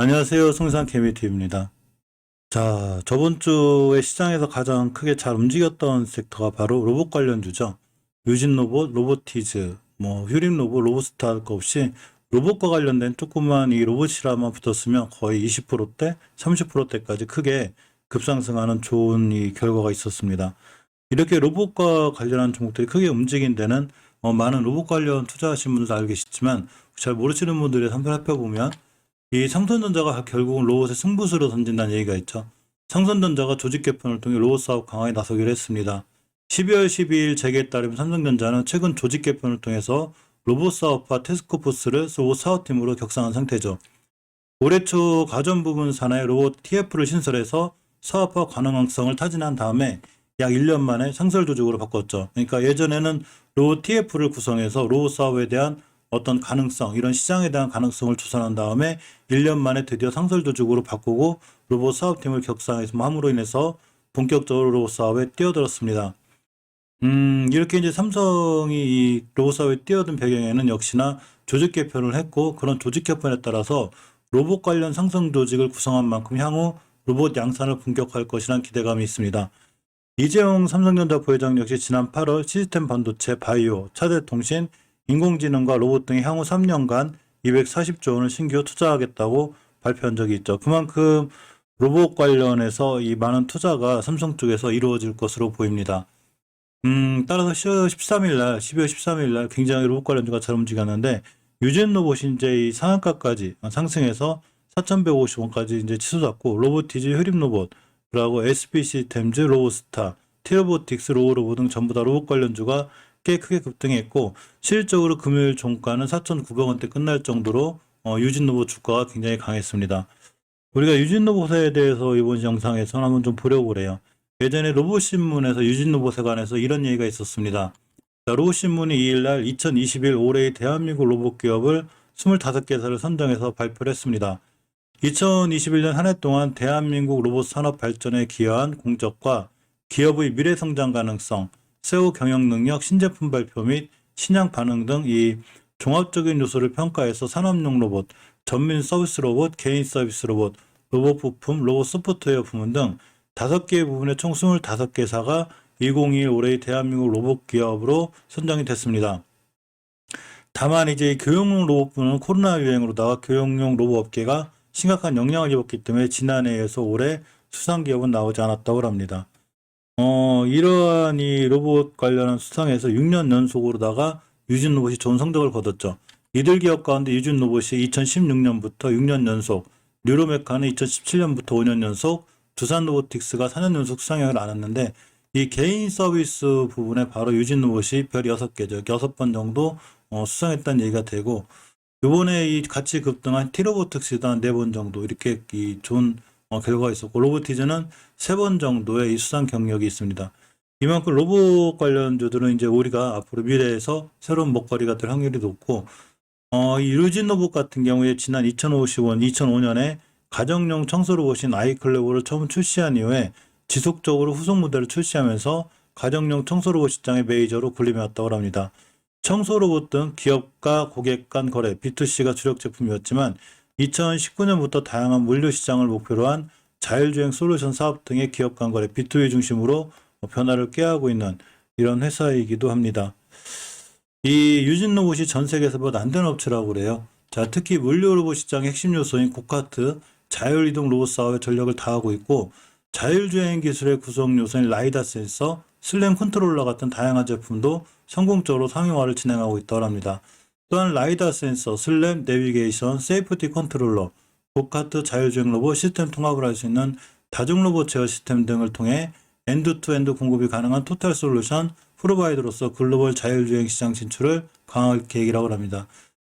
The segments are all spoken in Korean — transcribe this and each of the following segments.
안녕하세요. 송산 케미티입니다. 자, 저번 주에 시장에서 가장 크게 잘 움직였던 섹터가 바로 로봇 관련주죠. 유진 로봇, 로보티즈, 뭐 휴림 로봇, 로보스타 할거 없이 로봇과 관련된 조그만 이 로봇이라만 붙었으면 거의 20%대, 30%대까지 크게 급상승하는 좋은 이 결과가 있었습니다. 이렇게 로봇과 관련한 종목들이 크게 움직인 데는 어, 많은 로봇 관련 투자하신 분들도 알고 계시지만 잘 모르시는 분들이 한번 살펴보면 이 상선전자가 결국은 로봇의 승부수로 던진다는 얘기가 있죠. 상선전자가 조직 개편을 통해 로봇 사업 강화에 나서기로 했습니다. 12월 12일 재계에 따르면 삼성전자는 최근 조직 개편을 통해서 로봇 사업화 테스코포스를 로봇 사업팀으로 격상한 상태죠. 올해 초 가전 부분 산하의 로봇 TF를 신설해서 사업화 가능성을 타진한 다음에 약 1년 만에 상설 조직으로 바꿨죠. 그러니까 예전에는 로봇 TF를 구성해서 로봇 사업에 대한 어떤 가능성, 이런 시장에 대한 가능성을 조사한 다음에 1년 만에 드디어 상설 조직으로 바꾸고 로봇 사업팀을 격상해서 함으로 인해서 본격적으로 로봇 사업에 뛰어들었습니다. 음, 이렇게 이제 삼성이 이 로봇 사업에 뛰어든 배경에는 역시나 조직 개편을 했고 그런 조직 개편에 따라서 로봇 관련 상성 조직을 구성한 만큼 향후 로봇 양산을 본격화할 것이라는 기대감이 있습니다. 이재용 삼성전자 부회장 역시 지난 8월 시스템 반도체, 바이오, 차대 통신, 인공지능과 로봇 등의 향후 3년간 240조 원을 신규 투자하겠다고 발표한 적이 있죠. 그만큼 로봇 관련해서 이 많은 투자가 삼성 쪽에서 이루어질 것으로 보입니다. 음, 따라서 10월 13일 날, 12월 13일 날 굉장히 로봇 관련주가 잘 움직였는데 유진 로봇이 이제 이 상한가까지 상승해서 4,150원까지 이제 치솟았고 로보티즈 흐림 로봇 그리고 SP 시스템즈 로보스타 티로보틱스 로우로보 등 전부 다 로봇 관련주가 꽤 크게 급등했고 실질적으로 금요일 종가는 4,900원대 끝날 정도로 어, 유진 로봇 주가가 굉장히 강했습니다. 우리가 유진 로봇에 대해서 이번 영상에서 한번 좀 보려고 그래요. 예전에 로봇 신문에서 유진 로봇에 관해서 이런 얘기가 있었습니다. 자, 로봇 신문이 2일날 2021 올해의 대한민국 로봇 기업을 25개사를 선정해서 발표를 했습니다. 2021년 한 해 동안 대한민국 로봇 산업 발전에 기여한 공적과 기업의 미래 성장 가능성, 세후 경영 능력, 신제품 발표 및 신양 반응 등 이 종합적인 요소를 평가해서 산업용 로봇, 전민 서비스 로봇, 개인 서비스 로봇, 로봇 부품, 로봇 소프트웨어 부문 등 다섯 개의 부분의 총 25개사가 2021 올해의 대한민국 로봇 기업으로 선정이 됐습니다. 다만 이제 이 교육용 로봇부는 코로나 유행으로다가 교육용 로봇 업계가 심각한 영향을 입었기 때문에 지난해에서 올해 수상 기업은 나오지 않았다고 합니다. 어, 이러한 이 로봇 관련한 수상에서 6년 연속으로다가 유진 로봇이 좋은 성적을 거뒀죠. 이들 기업 가운데 유진 로봇이 2016년부터 6년 연속, 뉴로메카는 2017년부터 5년 연속, 두산 로보틱스가 4년 연속 수상을 안았는데 이 개인 서비스 부분에 바로 유진 로봇이 별 6개죠. 6번 정도 어, 수상했다는 얘기가 되고 요번에 이 같이 급등한 티로보틱스도 한 4번 정도 이렇게 이 좋은 어, 결과가 있었고 로보티즈는 3번 정도의 이 수상 경력이 있습니다. 이만큼 로봇 관련주들은 이제 우리가 앞으로 미래에서 새로운 먹거리가 될 확률이 높고 어, 이 유진 로봇 같은 경우에 지난 2050원, 2005년에 가정용 청소 로봇인 아이클레오를 처음 출시한 이후에 지속적으로 후속 모델을 출시하면서 가정용 청소 로봇 시장의 메이저로 군림해왔다고 합니다. 청소 로봇 등 기업과 고객 간 거래 B2C가 주력 제품이었지만 2019년부터 다양한 물류 시장을 목표로 한 자율주행 솔루션 사업 등의 기업 간 거래 B2B 중심으로 변화를 꾀하고 있는 이런 회사이기도 합니다. 이 유진 로봇이 전 세계에서 뭐 안되는 업체라고 그래요. 자, 특히 물류 로봇 시장의 핵심 요소인 고카트 자율 이동 로봇 사업에 전력을 다하고 있고 자율주행 기술의 구성 요소인 라이다 센서, 슬램 컨트롤러 같은 다양한 제품도 성공적으로 상용화를 진행하고 있다고 합니다. 또한 라이다 센서, 슬램 내비게이션, 세이프티 컨트롤러, 고카트 자율주행 로봇 시스템 통합을 할 수 있는 다중 로봇 제어 시스템 등을 통해 엔드투엔드 공급이 가능한 토탈 솔루션 프로바이더로서 글로벌 자율주행 시장 진출을 강화할 계획이라고 합니다.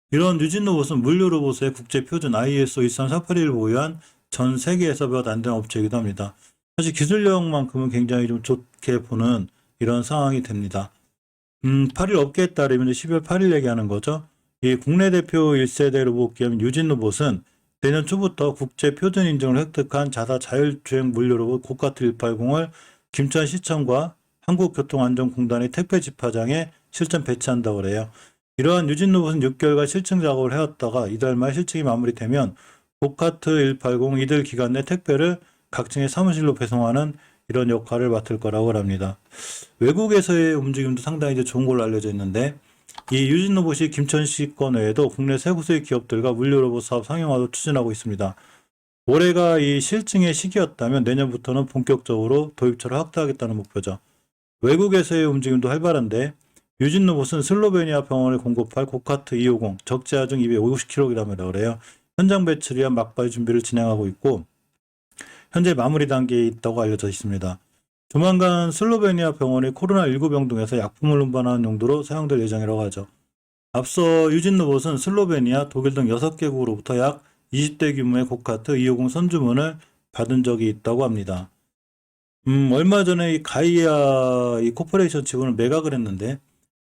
이런 뉴진 로봇은 물류 로봇의 국제 표준 ISO 23481을 보유한 전 세계에서 몇 안 되는 업체이기도 합니다. 사실 기술력만큼은 굉장히 좀 좋게 보는 이런 상황이 됩니다. 음, 8일 업계에 따르면 12월 8일 얘기하는 거죠. 이 국내 대표 1세대 로봇 기업 유진 로봇은 내년 초부터 국제 표준 인증을 획득한 자사 자율주행 물류 로봇 고카트 180을 김천 시청과 한국교통안전공단의 택배 집화장에 실전 배치한다고 그래요. 이러한 유진 로봇은 6개월간 실증 작업을 해왔다가 이달 말 실증이 마무리되면 고카트 180 이들 기간 내 택배를 각 층의 사무실로 배송하는 이런 역할을 맡을 거라고 합니다. 외국에서의 움직임도 상당히 이제 좋은 걸로 알려져 있는데 이 유진 로봇이 김천시 권 외에도 국내 세 곳의 기업들과 물류 로봇 사업 상용화도 추진하고 있습니다. 올해가 이 실증의 시기였다면 내년부터는 본격적으로 도입처를 확대하겠다는 목표죠. 외국에서의 움직임도 활발한데 유진 로봇은 슬로베니아 병원에 공급할 고카트 250 적재하중 250kg이라고 그래요. 현장 위한 막바지 준비를 진행하고 있고 현재 마무리 단계에 있다고 알려져 있습니다. 조만간 슬로베니아 병원의 코로나19 병동에서 약품을 운반하는 용도로 사용될 예정이라고 하죠. 앞서 유진 로봇은 슬로베니아, 독일 등 6개국으로부터 약 20대 규모의 고카트 250 선주문을 받은 적이 있다고 합니다. 음, 얼마 전에 이 가이아 이 코퍼레이션 지분을 매각을 했는데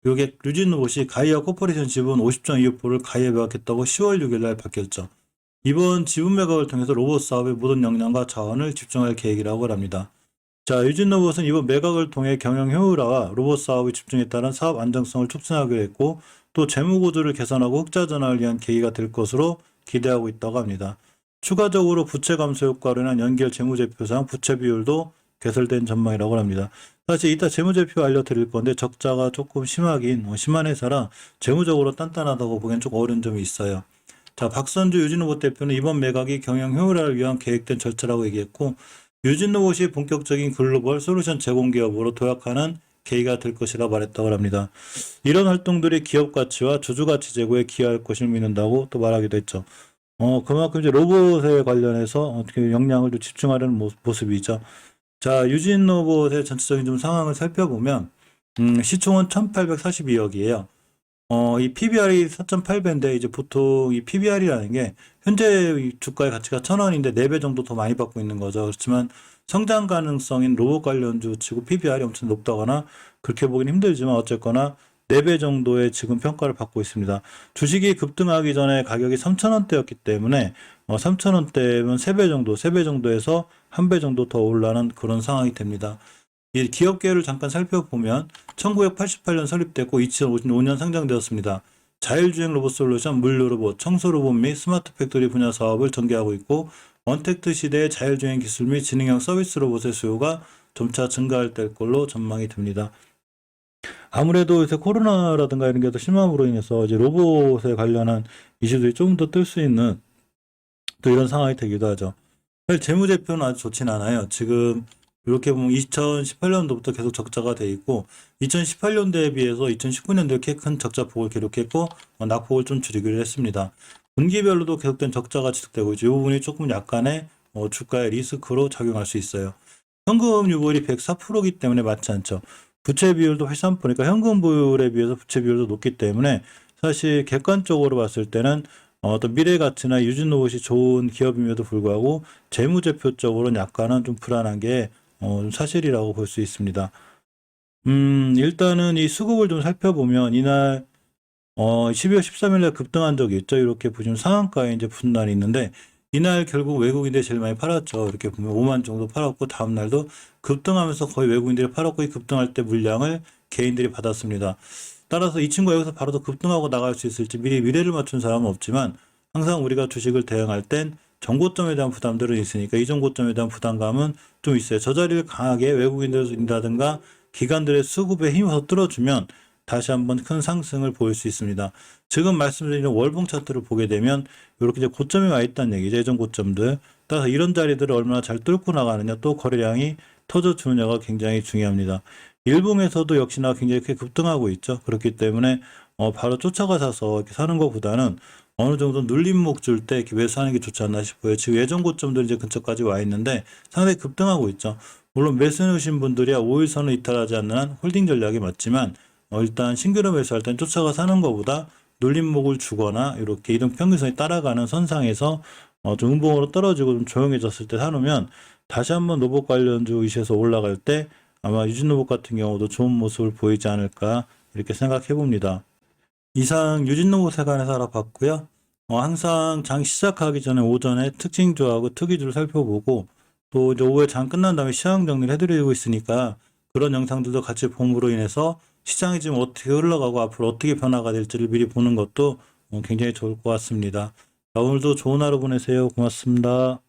요게 유진 로봇이 가이아 코퍼레이션 지분 50.25%를 가이아 매각했다고 10월 6일 날 밝혔죠. 이번 지분 매각을 통해서 로봇 사업의 모든 역량과 자원을 집중할 계획이라고 합니다. 자, 유진 로봇은 이번 매각을 통해 경영 효율화와 로봇 사업의 집중에 따른 사업 안정성을 촉진하기로 했고 또 재무 구조를 개선하고 흑자 전환을 위한 계기가 될 것으로 기대하고 있다고 합니다. 추가적으로 부채 감소 효과로 인한 연결 재무제표상 부채 비율도 개설된 전망이라고 합니다. 사실 이따 재무제표 알려드릴 건데 적자가 조금 심하긴 어, 심한 회사라 재무적으로 단단하다고 보기엔 좀 어려운 점이 있어요. 자, 박선주 유진로봇 대표는 이번 매각이 경영 효율화를 위한 계획된 절차라고 얘기했고 유진 로봇이 본격적인 글로벌 솔루션 제공 기업으로 도약하는 계기가 될 것이라 말했다고 합니다. 이런 활동들이 기업 가치와 주주 가치 제고에 기여할 것을 믿는다고 또 말하기도 했죠. 어, 그만큼 이제 로봇에 관련해서 어떻게 역량을 좀 집중하려는 모- 모습이죠. 자, 유진 로봇의 전체적인 좀 상황을 살펴보면, 음, 시총은 1842억이에요. 어, 이 PBR이 4.8배인데, 이제 보통 이 PBR이라는 게, 현재 이 주가의 가치가 1000원인데 4배 정도 더 많이 받고 있는 거죠. 그렇지만 성장 가능성인 로봇 관련주 치고 PBR이 엄청 높다거나, 그렇게 보긴 힘들지만, 어쨌거나 4배 정도의 지금 평가를 받고 있습니다. 주식이 급등하기 전에 가격이 3,000원대였기 때문에, 어, 3,000원대면 3배 정도, 3배 정도에서 1배 정도 더 올라는 그런 상황이 됩니다. 이 기업계를 잠깐 살펴보면 1988년 설립됐고 2055년 상장되었습니다. 자율주행 로봇 솔루션, 물류 로봇, 청소 로봇 및 스마트 팩토리 분야 사업을 전개하고 있고 언택트 시대의 자율주행 기술 및 지능형 서비스 로봇의 수요가 점차 증가할 때 걸로 전망이 됩니다. 아무래도 요새 코로나라든가 이런 게 더 심함으로 인해서 이제 로봇에 관련한 이슈들이 좀더뜰 수 있는 또 이런 상황이 되기도 하죠. 사실 재무제표는 아주 좋진 않아요. 지금 이렇게 보면 2018년도부터 계속 적자가 돼 있고 2018년도에 비해서 2019년도에 이렇게 큰 적자 폭을 기록했고 어, 낙폭을 좀 줄이기로 했습니다. 분기별로도 계속된 적자가 지속되고 있죠. 이 부분이 조금 약간의 어, 주가의 리스크로 작용할 수 있어요. 현금 유보율이 104%이기 때문에 맞지 않죠. 부채 비율도 83%니까 현금 부율에 비해서 부채 비율도 높기 때문에 사실 객관적으로 봤을 때는 어, 어떤 미래 가치나 유진 로봇이 좋은 기업임에도 불구하고 재무제표적으로는 약간은 좀 불안한 게 어, 좀 사실이라고 볼 수 있습니다. 음, 일단은 이 수급을 좀 살펴보면 이날 어, 12월 13일 날 급등한 적이 있죠. 이렇게 보시면 상한가에 이제 날이 있는데 이날 결국 외국인들이 제일 많이 팔았죠. 이렇게 보면 5만 정도 팔았고 다음 날도 급등하면서 거의 외국인들이 팔았고 이 급등할 때 물량을 개인들이 받았습니다. 따라서 이 친구가 여기서 바로 더 급등하고 나갈 수 있을지 미리 미래를 맞춘 사람은 없지만 항상 우리가 주식을 대응할 땐 정고점에 대한 부담들은 있으니까 이 정고점에 대한 부담감은 좀 있어요. 저 자리를 강하게 외국인들이라든가 기관들의 수급에 힘입어서 뚫어주면 다시 한번 큰 상승을 보일 수 있습니다. 지금 말씀드리는 월봉 차트를 보게 되면 이렇게 이제 고점에 와 있다는 얘기죠. 예전 고점들. 따라서 이런 자리들을 얼마나 잘 뚫고 나가느냐 또 거래량이 터져주느냐가 굉장히 중요합니다. 일봉에서도 역시나 굉장히 급등하고 있죠. 그렇기 때문에 어, 바로 쫓아가 사서 이렇게 사는 것보다는 어느 정도 눌림목 줄 때 이렇게 매수하는 게 좋지 않나 싶어요. 지금 예전 고점들 이제 근처까지 와 있는데 상당히 급등하고 있죠. 물론 매수해 놓으신 분들이야 5일선을 이탈하지 않는 한 홀딩 전략이 맞지만 어, 일단 신규로 매수할 땐 쫓아가 사는 것보다 눌림목을 주거나 이렇게 이동 평균선이 따라가는 선상에서 어, 좀 음봉으로 떨어지고 좀 조용해졌을 때 사놓으면 다시 한번 로봇 관련주 의시에서 올라갈 때 아마 유진 로봇 같은 경우도 좋은 모습을 보이지 않을까 이렇게 생각해 봅니다. 이상 유진로봇에 관해서 알아봤고요. 어, 항상 장 시작하기 전에 오전에 특징주하고 특이주를 살펴보고 또 이제 오후에 장 끝난 다음에 시황 정리를 해드리고 있으니까 그런 영상들도 같이 봄으로 인해서 시장이 지금 어떻게 흘러가고 앞으로 어떻게 변화가 될지를 미리 보는 것도 어, 굉장히 좋을 것 같습니다. 자, 오늘도 좋은 하루 보내세요. 고맙습니다.